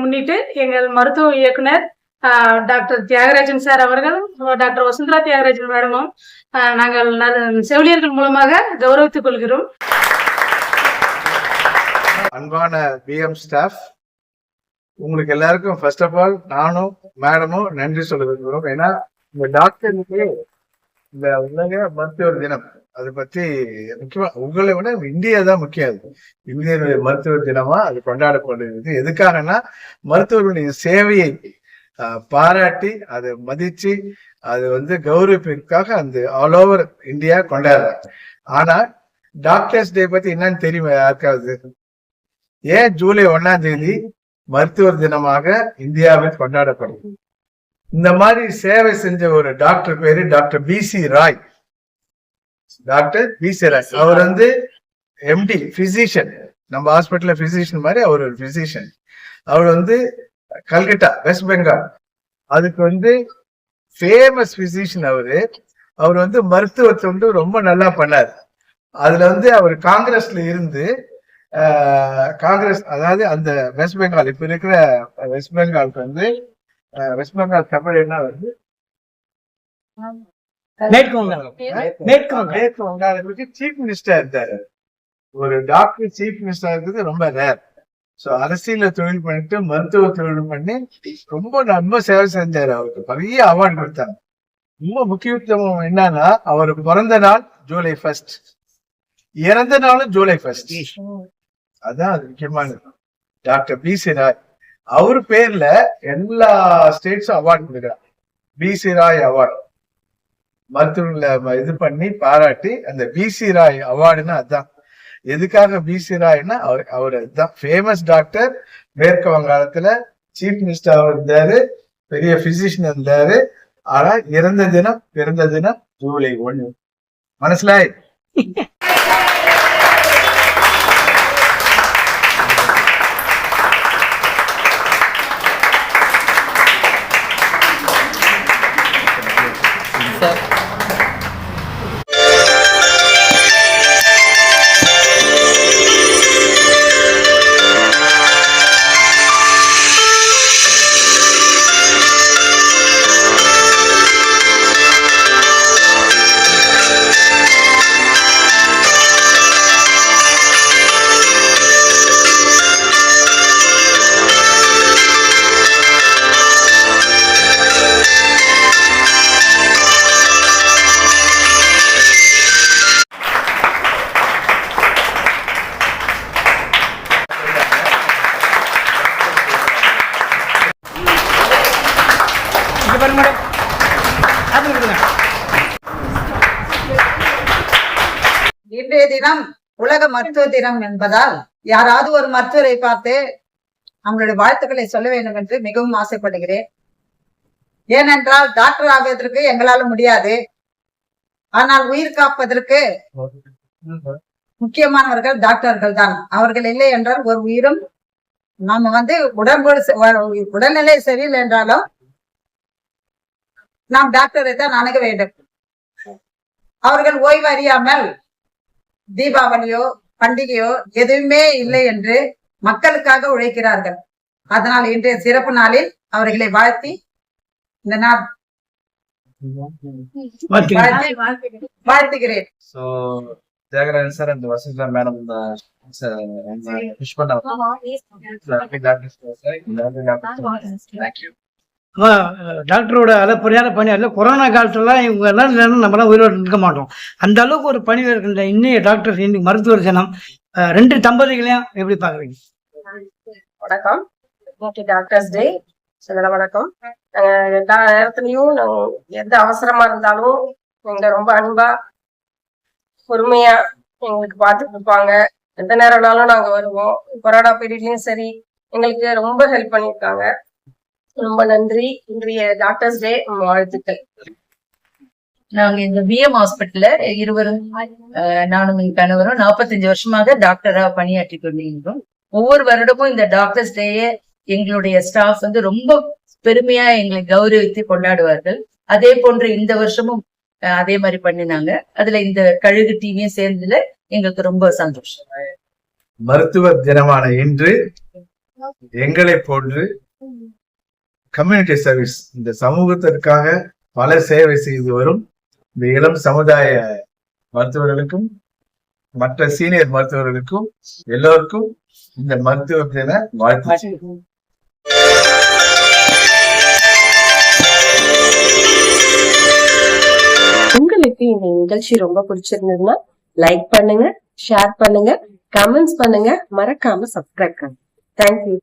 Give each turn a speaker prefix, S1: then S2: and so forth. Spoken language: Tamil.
S1: முன்னிட்டு எங்கள் மருத்துவ இயக்குனர் டாக்டர் தியாகராஜன் சார் அவர்கள் டாக்டர் வசுந்தரா தியாகராஜன் மேடமும் நாங்கள் செவிலியர்கள் மூலமாக கௌரவித்துக் கொள்கிறோம்.
S2: அன்பான பிஎம் ஸ்டாஃப் உங்களுக்கு எல்லாருக்கும் ஃபர்ஸ்ட் ஆஃப் ஆல் நானும் மேடமும் நன்றி சொல்ல விரும்புகிறோம். ஏன்னா இந்த டாக்டருக்கு இந்த உலக மருத்துவர் தினம் அதை பத்தி முக்கியமா உங்களை விட இந்தியா தான் முக்கியம். அது இந்தியனுடைய மருத்துவ தினமா அது கொண்டாடப்படுகிறது. எதுக்காகனா மருத்துவர்களுடைய சேவையை ஆஹ், பாராட்டி அதை மதிச்சு அது வந்து கௌரவிப்பிற்காக அந்த ஆல் ஓவர் இந்தியா கொண்டாடுறாங்க. ஆனா டாக்டர்ஸ் டே பத்தி என்னன்னு தெரியுமா யாருக்காவது? ஏன் ஜூலை ஒண்ணாம் தேதி மருத்துவர் தினமாக இந்தியாவில் கொண்டாடப்படும்? இந்த மாதிரி சேவை செஞ்ச ஒரு டாக்டர் பேரு doctor B C Roy doctor Roy அவர் வந்து எம்டி பிசிஷியன் நம்ம ஹாஸ்பிட்டல்ல பிசிஷியன் மாதிரி அவர் ஒரு பிசிஷியன் அவர் வந்து கல்கட்டா வெஸ்ட் பெங்கால் அதுக்கு வந்து ஃபேமஸ் பிசிஷியன் அவரு. அவர் வந்து மருத்துவத்தை வந்து ரொம்ப நல்லா பண்ணார். அதுல வந்து அவர் காங்கிரஸ்ல இருந்து ஆஹ், காங்கிரஸ் அதாவது அந்த வெஸ்ட் பெங்கால் இப்ப இருக்கிற வெஸ்ட் பெங்காலுக்கு வந்து வெஸ்ட் பெங்கால் தமிழ் என்ன வருது?
S3: மேற்கு வங்காளம் மேற்கு வங்காளம்
S2: மேற்கு வங்காளத்துக்கு சீஃப் மினிஸ்டர் இருந்தாரு. ஒரு டாக்டர் சீஃப் மினிஸ்டர் இருக்கிறது ரொம்ப ரேர் சோ அரசியல தொழில் பண்ணிட்டு மருத்துவ தொழில் பண்ணி ரொம்ப ரொம்ப சேவை செஞ்சாரு அவருக்கு நிறைய அவார்டு கொடுத்தாங்க ரொம்ப முக்கியத்துவம் என்னன்னா அவர் பிறந்த நாள் ஜூலை ஃபர்ஸ்ட் இறந்த நாளும் ஜூலை ஃபர்ஸ்ட் அதான் அது முக்கியமானது. Doctor B C Roy. அவர் பேர்ல எல்லா ஸ்டேட்ஸும் அவார்டு கொடுக்குறாங்க பி சி ராய் அவார்டு மருத்துவர்களை இது பண்ணி பாராட்டி அந்த பிசி ராய் அவார்டுன்னா அதுதான் எதுக்காக பிசி ராய்னா அவர் அவர் அதுதான் ஃபேமஸ் டாக்டர் மேற்கு வங்காளத்துல சீஃப் மினிஸ்டராக இருந்தாரு பெரிய பிசிஷியன் இருந்தாரு. ஆனா இறந்த தினம் பிறந்த தினம் ஜூலை ஒண்ணு மனசுல?
S3: இங்க பாருங்க. மேடம் அது கொடுங்க.
S4: இன்றைய தினம் உலக மருத்துவ தினம் என்பதால் யாராவது ஒரு மருத்துவரை பார்த்து அவங்களுடைய வாழ்த்துக்களை சொல்ல வேண்டும் என்று மிகவும் ஆசைப்படுகிறேன். ஏனென்றால் டாக்டர் ஆவதற்கு எங்களால முடியாது. ஆனால் உயிர் காப்பதற்கு முக்கியமானவர்கள் டாக்டர்கள் தான். அவர்கள் இல்லை என்றால் ஒரு உயிரும் நாம வந்து உடம்பு உடல்நிலை சரியில்லை என்றாலும் நாம் டாக்டரை தான் அணுக வேண்டும். அவர்கள் ஓய்வு அறியாமல் தீபாவளியோ பண்டிகையோ எதுவுமே இல்லை என்று மக்களுக்காக உழைக்கிறார்கள். அதனால் இன்றைய சிறப்பு நாளில் அவர்களை வாழ்த்தி இந்த நாள் வாழ்த்துகிறேன்.
S2: தியாகராஜன் சார் அந்த வசந்தா மேடம் விஷ் பண்ண தேங்க்யூ
S3: ஆமா, டாக்டரோட அளப்பறையான பணி. அல்ல கொரோனா காலத்துலலாம் இவங்க எல்லாம் இல்லைன்னா நம்மளாம் உயிரோடு இருக்க மாட்டோம். அந்த அளவுக்கு ஒரு பணி இருக்கின்ற இன்னைய டாக்டர் இன்னைக்கு மருத்துவர் தினம் ரெண்டு தம்பதிகளையும் எப்படி பார்க்குறீங்க?
S5: வணக்கம். டாக்டர்ஸ் டே சில வணக்கம். நாங்கள் எல்லா நேரத்துலையும் நாங்கள் எந்த அவசரமா இருந்தாலும் எங்களை ரொம்ப அன்பா பொறுமையா எங்களுக்கு பார்த்துட்டு கொடுப்பாங்க. எந்த நேரம்னாலும் நாங்கள் வருவோம். கொரோனா பீரியட்லயும் சரி எங்களுக்கு ரொம்ப ஹெல்ப் பண்ணியிருக்காங்க. ரொம்ப நன்றி. இன்றைய டாக்டர்ஸ் டே வாழ்த்துக்கள்.
S6: நாங்க இந்த பிஎம் ஹாஸ்பிட்டல்ல இருவரும் நானும் என் கணவரும் நாற்பத்தஞ்சு வருஷமாக டாக்டரா பணியாற்றி கொண்டிருக்கிறோம். ஒவ்வொரு வருடமும் இந்த டாக்டர்ஸ் டேயே எங்களுடைய ஸ்டாஃப் வந்து ரொம்ப பெருமையா எங்களை கௌரவித்து கொண்டாடுவார்கள். அதே போன்று இந்த வருஷமும் அதே மாதிரி பண்ணினாங்க. அதுல இந்த கழுகு டீமையும் சேர்ந்ததுல எங்களுக்கு ரொம்ப சந்தோஷம்.
S2: மருத்துவர் தினமான இன்று எங்களை போன்று கம்யூனிட்டி சர்வீஸ் இந்த சமூகத்திற்காக பல சேவை செய்து வரும் இந்த இளம் சமுதாய மருத்துவர்களுக்கும் மற்ற சீனியர் மருத்துவர்களுக்கும் எல்லோருக்கும் இந்த மருத்துவ தின வாழ்த்து
S5: உங்களுக்கு இந்த நிகழ்ச்சி ரொம்ப பிடிச்சிருந்ததுன்னா லைக் பண்ணுங்க ஷேர் பண்ணுங்க கமெண்ட்ஸ் பண்ணுங்க. மறக்காம சப்ஸ்கிரைப் பண்ணுங்க. தேங்க்யூ